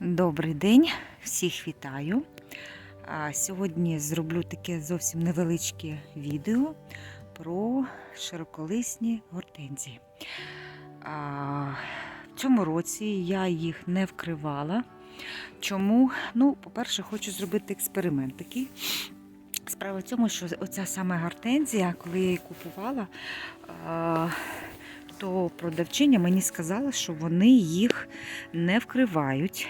Добрий день, всіх вітаю. Сьогодні зроблю таке зовсім невеличке відео про широколисні гортензії. В цьому році я їх не вкривала. Чому? Ну, по-перше, хочу зробити експеримент такий. Справа в тому, що оця саме гортензія, коли я її купувала, то продавчиня мені сказала, що вони їх не вкривають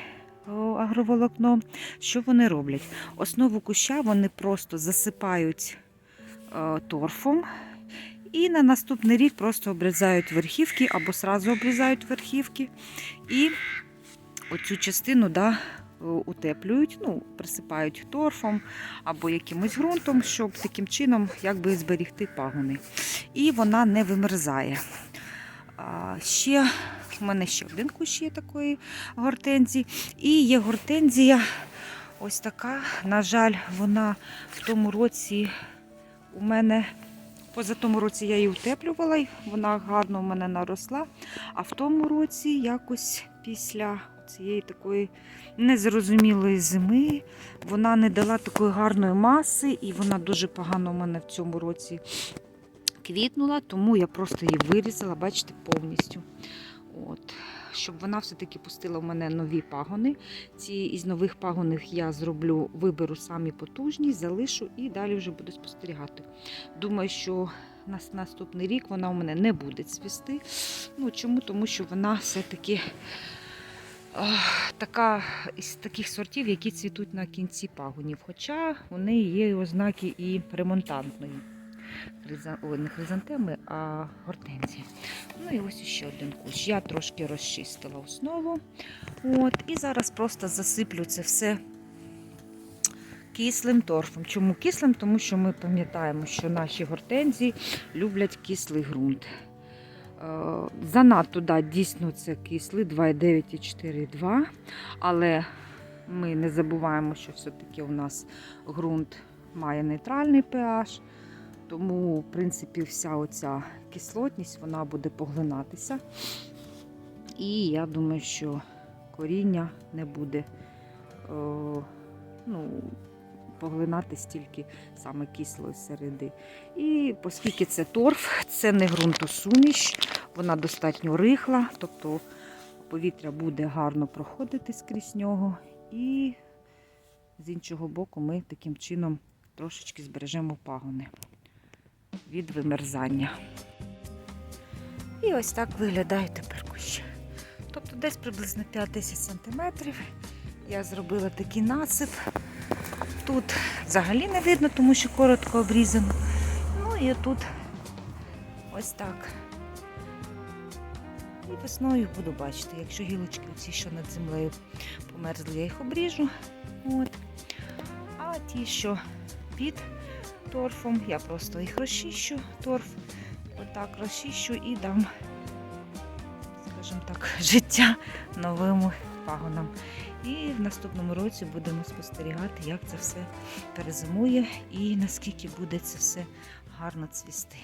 агроволокно. Що вони роблять? Основу куща вони просто засипають е, торфом і на наступний рік просто обрізають верхівки або сразу обрізають верхівки і оцю частину да, е, утеплюють, ну, присипають торфом або якимось ґрунтом, щоб таким чином якби зберігти пагони. І вона не вимерзає. Ще у мене ще один кущ є такої гортензії. І є гортензія ось така. На жаль, вона в тому році у мене. Поза тому році я її утеплювала, вона гарно у мене наросла. А в тому році якось після цієї такої незрозумілої зими вона не дала такої гарної маси, і вона дуже погано у мене в цьому році квітнула, тому я просто її вирізала, бачите, повністю. От. Щоб вона все-таки пустила в мене нові пагони. Ці із нових пагонів я зроблю, виберу самі потужні, залишу і далі вже буду спостерігати. Думаю, що на наступний рік вона у мене не буде цвісти. Ну, Чому? Тому що вона все-таки така із таких сортів, які цвітуть на кінці пагонів. Хоча у неї є ознаки і ремонтантної. Не хризантеми, а гортензії. Ну і ось ще один кущ. Я трошки розчистила основу. От, і зараз просто засиплю це все кислим торфом. Чому кислим? Тому що ми пам'ятаємо, що наші гортензії люблять кислий ґрунт. Е, Занадто, да, дійсно, це кислий 2,9 і 4,2. Але ми не забуваємо, що все-таки у нас ґрунт має нейтральний pH. Тому, в принципі, вся оця кислотність вона буде поглинатися. І я думаю, що коріння не буде о, ну, поглинати стільки саме кислої середи. І оскільки це торф, це не ґрунтосуміш, вона достатньо рихла, тобто повітря буде гарно проходити скрізь нього. І з іншого боку ми таким чином трошечки збережемо пагони від вимерзання. І ось так виглядають тепер кущі. Тобто десь приблизно 5-10 см я зробила такий насип. Тут взагалі не видно, тому що коротко обрізано. Ну і тут ось так. І весною буду бачити, якщо гілочки оці, що над землею померзли, я їх обріжу. От. А ті, що під торфом. Я просто їх розчищу, торф, отак розчищу і дам, скажімо так, життя новим пагонам. І в наступному році будемо спостерігати, як це все перезимує і наскільки буде це все гарно цвісти.